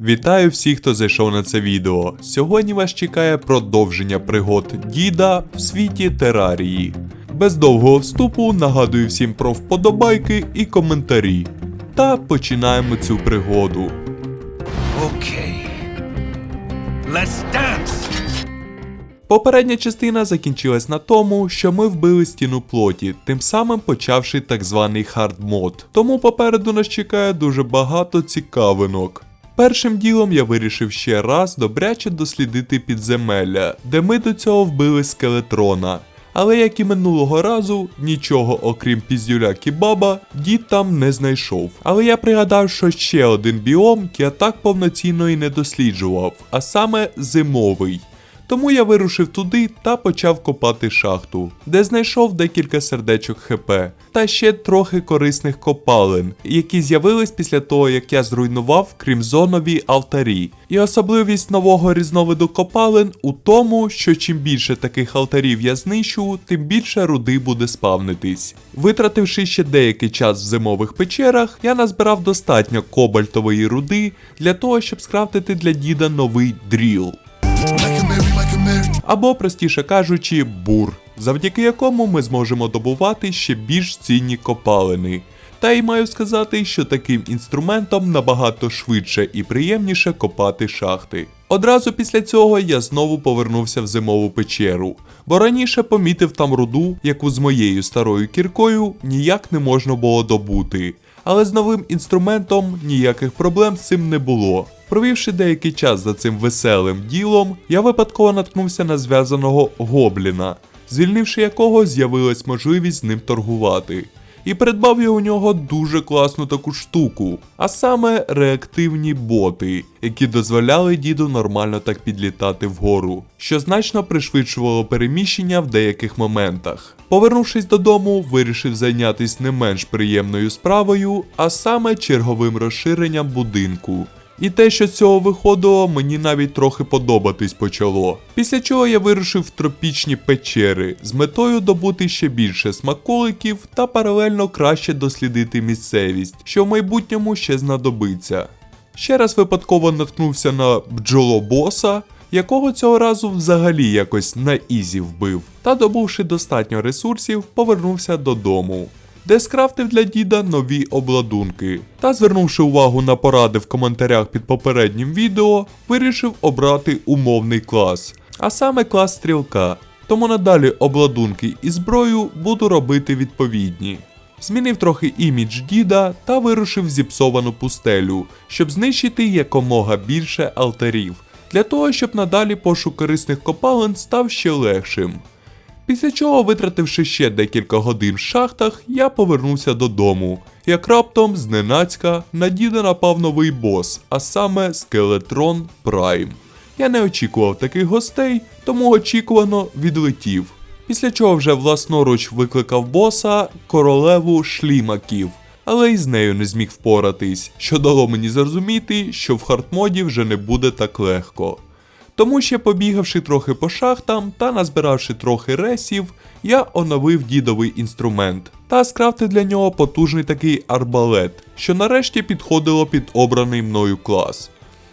Вітаю всіх, хто зайшов на це відео. Сьогодні вас чекає продовження пригод діда в світі терарії. Без довгого вступу нагадую всім про вподобайки і коментарі. Та починаємо цю пригоду. Okay. Let's dance! Попередня частина закінчилась на тому, що ми вбили стіну плоті, тим самим почавши так званий хардмод. Тому попереду нас чекає дуже багато цікавинок. Першим ділом я вирішив ще раз добряче дослідити підземелля, де ми до цього вбили скелетрона. Але як і минулого разу, нічого окрім піздюля кібаба, дід там не знайшов. Але я пригадав, що ще один біом я так повноцінно і не досліджував, а саме зимовий. Тому я вирушив туди та почав копати шахту, де знайшов декілька сердечок ХП та ще трохи корисних копалин, які з'явились після того, як я зруйнував крімзонові алтарі. І особливість нового різновиду копалин у тому, що чим більше таких алтарів я знищу, тим більше руди буде спавнитись. Витративши ще деякий час в зимових печерах, я назбирав достатньо кобальтової руди для того, щоб скрафтити для діда новий дріл або, простіше кажучи, бур, завдяки якому ми зможемо добувати ще більш цінні копалини. Та й маю сказати, що таким інструментом набагато швидше і приємніше копати шахти. Одразу після цього я знову повернувся в зимову печеру, бо раніше помітив там руду, яку з моєю старою кіркою ніяк не можна було добути. Але з новим інструментом ніяких проблем з цим не було. Провівши деякий час за цим веселим ділом, я випадково наткнувся на зв'язаного гобліна, звільнивши якого з'явилась можливість з ним торгувати. І придбав я у нього дуже класну таку штуку, а саме реактивні боти, які дозволяли діду нормально так підлітати вгору, що значно пришвидшувало переміщення в деяких моментах. Повернувшись додому, вирішив зайнятися не менш приємною справою, а саме черговим розширенням будинку. І те, що з цього виходило, мені навіть трохи подобатись почало. Після чого я вирушив в тропічні печери з метою добути ще більше смаколиків та паралельно краще дослідити місцевість, що в майбутньому ще знадобиться. Ще раз випадково наткнувся на бджолобоса, якого цього разу взагалі якось на ізі вбив, та добувши достатньо ресурсів, повернувся додому де скрафтив для діда нові обладунки. Та звернувши увагу на поради в коментарях під попереднім відео, вирішив обрати умовний клас, а саме клас стрілка. Тому надалі обладунки і зброю буду робити відповідні. Змінив трохи імідж діда та вирушив зіпсовану пустелю, щоб знищити якомога більше алтарів, для того, щоб надалі пошук корисних копалин став ще легшим. Після чого, витративши ще декілька годин в шахтах, я повернувся додому. Як раптом зненацька на діда напав новий бос, а саме Скелетрон Прайм. Я не очікував таких гостей, тому очікувано відлетів. Після чого вже власноруч викликав боса королеву шлімаків, але й з нею не зміг впоратись, що дало мені зрозуміти, що в хардмоді вже не буде так легко. Тому ще побігавши трохи по шахтам та назбиравши трохи ресів, я оновив дідовий інструмент та скрафтив для нього потужний такий арбалет, що нарешті підходило під обраний мною клас.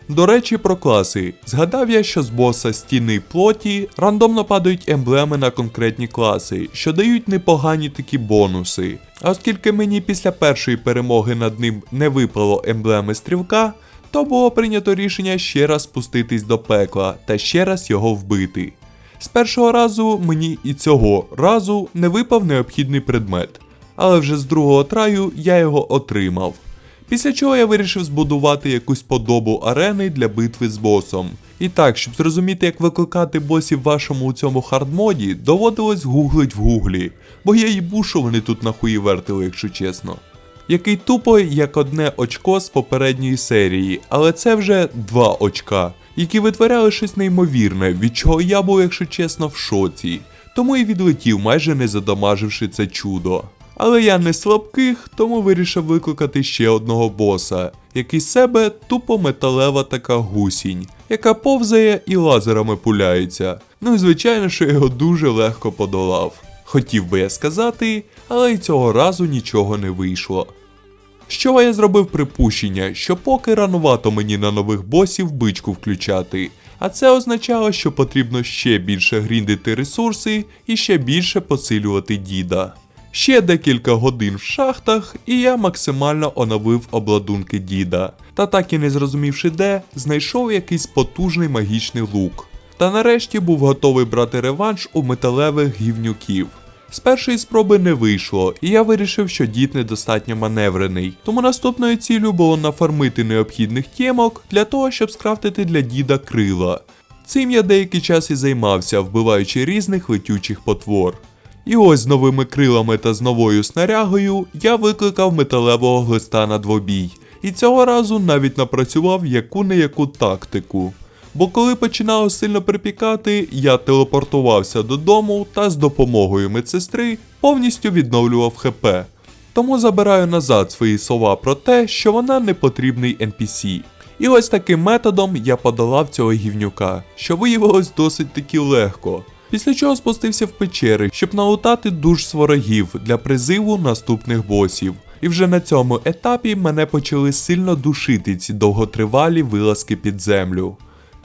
До речі, про класи. Згадав я, що з боса стіни плоті рандомно падають емблеми на конкретні класи, що дають непогані такі бонуси. А оскільки мені після першої перемоги над ним не випало емблеми стрілка, то було прийнято рішення ще раз спуститись до пекла та ще раз його вбити. З першого разу мені і цього разу не випав необхідний предмет, але вже з другого траю я його отримав. Після чого я вирішив збудувати якусь подобу арени для битви з босом. І так, щоб зрозуміти, як викликати босів вашому у цьому хардмоді, доводилось гуглить в гуглі, бо я їбу, що вони тут нахуї вертили, якщо чесно який тупо як одне очко з попередньої серії, але це вже два очка, які витворяли щось неймовірне, від чого я був, якщо чесно, в шоці. Тому і відлетів, майже не задамаживши це чудо. Але я не слабких, тому вирішив викликати ще одного боса, який з себе тупо металева така гусінь, яка повзає і лазерами пуляється. Ну і звичайно, що його дуже легко подолав. Хотів би я сказати, але й цього разу нічого не вийшло. Чого я зробив припущення, що поки ранувато мені на нових босів бичку включати, а це означало, що потрібно ще більше гріндити ресурси і ще більше посилювати діда. Ще декілька годин в шахтах, і я максимально оновив обладунки діда. Та так і не зрозумівши де, знайшов якийсь потужний магічний лук. Та нарешті був готовий брати реванш у металевих гівнюків. З першої спроби не вийшло, і я вирішив, що дід недостатньо маневрений. Тому наступною ціллю було нафармити необхідних тємок для того, щоб скрафтити для діда крила. Цим я деякий час і займався, вбиваючи різних летючих потвор. І ось з новими крилами та з новою снарягою я викликав металевого глиста на двобій. І цього разу навіть напрацював яку-не-яку тактику. Бо коли починало сильно припікати, я телепортувався додому та з допомогою медсестри повністю відновлював ХП. Тому забираю назад свої слова про те, що вона не потрібний NPC. І ось таким методом я подолав цього гівнюка, що виявилось досить таки легко. Після чого спустився в печери, щоб налутати душ ворогів для призиву наступних босів. І вже на цьому етапі мене почали сильно душити ці довготривалі вилазки під землю.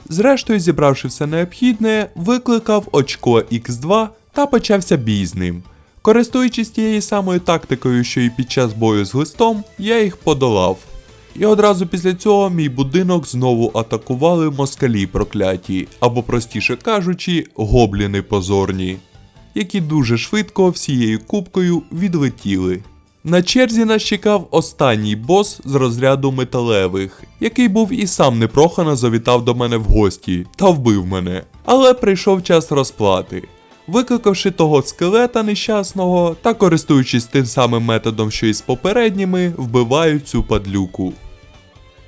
Зрештою, зібравши все необхідне, викликав очко X2 та почався бій з ним. Користуючись тією самою тактикою, що і під час бою з глистом, я їх подолав. І одразу після цього мій будинок знову атакували москалі прокляті, або простіше кажучи, гобліни позорні, які дуже швидко всією кубкою відлетіли. На черзі нас чекав останній бос з розряду металевих, який був і сам непрохано завітав до мене в гості та вбив мене. Але прийшов час розплати. Викликавши того скелета нещасного та користуючись тим самим методом, що і з попередніми, вбивають цю падлюку.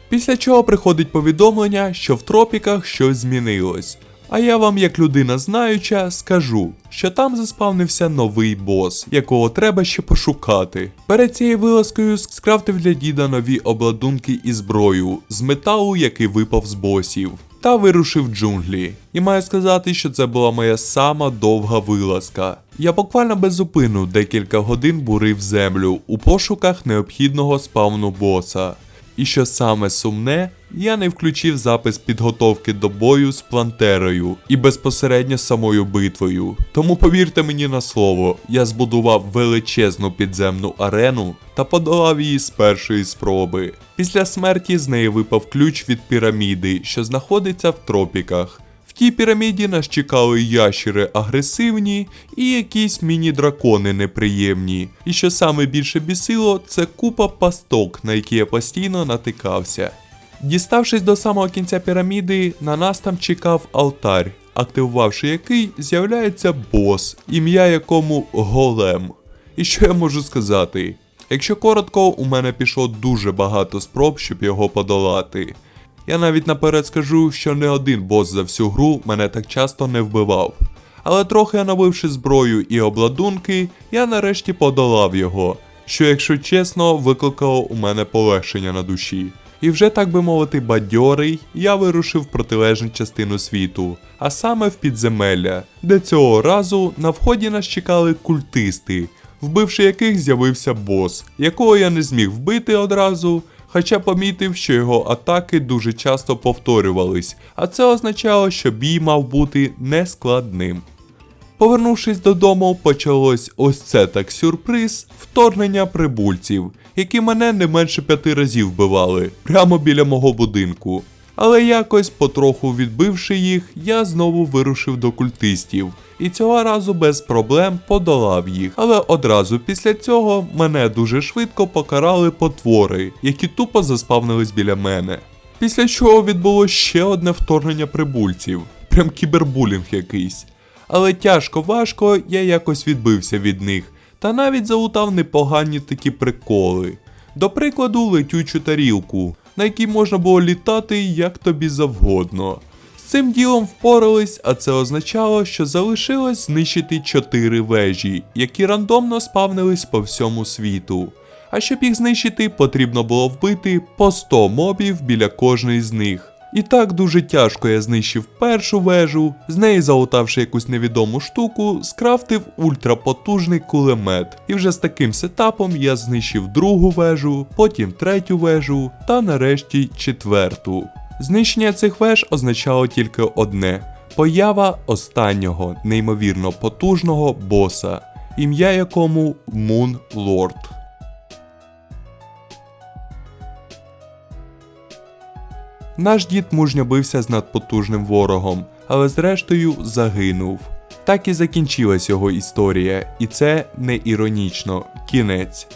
Після чого приходить повідомлення, що в тропіках щось змінилось. А я вам, як людина знаюча, скажу, що там заспавнився новий бос, якого треба ще пошукати. Перед цією вилазкою скрафтив для діда нові обладунки і зброю з металу, який випав з босів, та вирушив джунглі. І маю сказати, що це була моя сама довга вилазка. Я буквально без зупину декілька годин бурив землю у пошуках необхідного спавну боса. І що саме сумне, я не включив запис підготовки до бою з плантерою і безпосередньо самою битвою. Тому повірте мені на слово, я збудував величезну підземну арену та подолав її з першої спроби. Після смерті з неї випав ключ від піраміди, що знаходиться в тропіках. В тій піраміді нас чекали ящери агресивні і якісь міні-дракони неприємні. І що саме більше бісило, це купа пасток, на які я постійно натикався. Діставшись до самого кінця піраміди, на нас там чекав алтарь, активувавши який з'являється бос, ім'я якому Голем. І що я можу сказати? Якщо коротко, у мене пішло дуже багато спроб, щоб його подолати. Я навіть наперед скажу, що не один бос за всю гру мене так часто не вбивав. Але трохи оновивши зброю і обладунки, я нарешті подолав його, що, якщо чесно, викликало у мене полегшення на душі. І вже так би мовити, бадьорий, я вирушив в протилежну частину світу, а саме в підземелля, де цього разу на вході нас чекали культисти, вбивши яких з'явився бос, якого я не зміг вбити одразу, хоча помітив, що його атаки дуже часто повторювались, а це означало, що бій мав бути нескладним. Повернувшись додому, почалось ось це так сюрприз вторгнення прибульців, які мене не менше п'яти разів вбивали прямо біля мого будинку. Але якось, потроху відбивши їх, я знову вирушив до культистів, і цього разу без проблем подолав їх. Але одразу після цього мене дуже швидко покарали потвори, які тупо заспавнились біля мене. Після чого відбулося ще одне вторгнення прибульців, прям кібербулінг якийсь. Але тяжко важко я якось відбився від них, та навіть залутав непогані такі приколи. До прикладу, летючу тарілку, на якій можна було літати як тобі завгодно. З цим ділом впорались, а це означало, що залишилось знищити 4 вежі, які рандомно спавнились по всьому світу. А щоб їх знищити, потрібно було вбити по 100 мобів біля кожної з них. І так дуже тяжко я знищив першу вежу, з неї залутавши якусь невідому штуку, скрафтив ультрапотужний кулемет. І вже з таким сетапом я знищив другу вежу, потім третю вежу та нарешті четверту. Знищення цих веж означало тільки одне: поява останнього неймовірно потужного боса, ім'я якому Moon Lord. Наш дід мужньо бився з надпотужним ворогом, але зрештою загинув. Так і закінчилась його історія, і це не іронічно, кінець.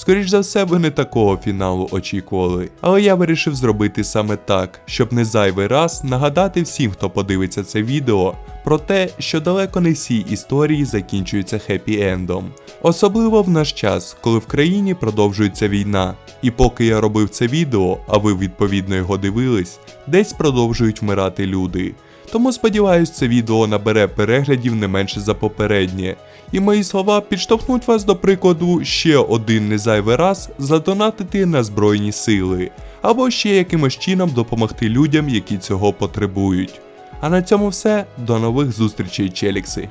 Скоріш за все, ви не такого фіналу очікували, але я вирішив зробити саме так, щоб не зайвий раз нагадати всім, хто подивиться це відео, про те, що далеко не всі історії закінчуються хеппі-ендом. Особливо в наш час, коли в країні продовжується війна. І поки я робив це відео, а ви відповідно його дивились, десь продовжують вмирати люди. Тому сподіваюсь, це відео набере переглядів не менше за попереднє, і мої слова підштовхнуть вас до прикладу ще один незайвий раз задонатити на Збройні сили, або ще якимось чином допомогти людям, які цього потребують. А на цьому все. До нових зустрічей, челікси.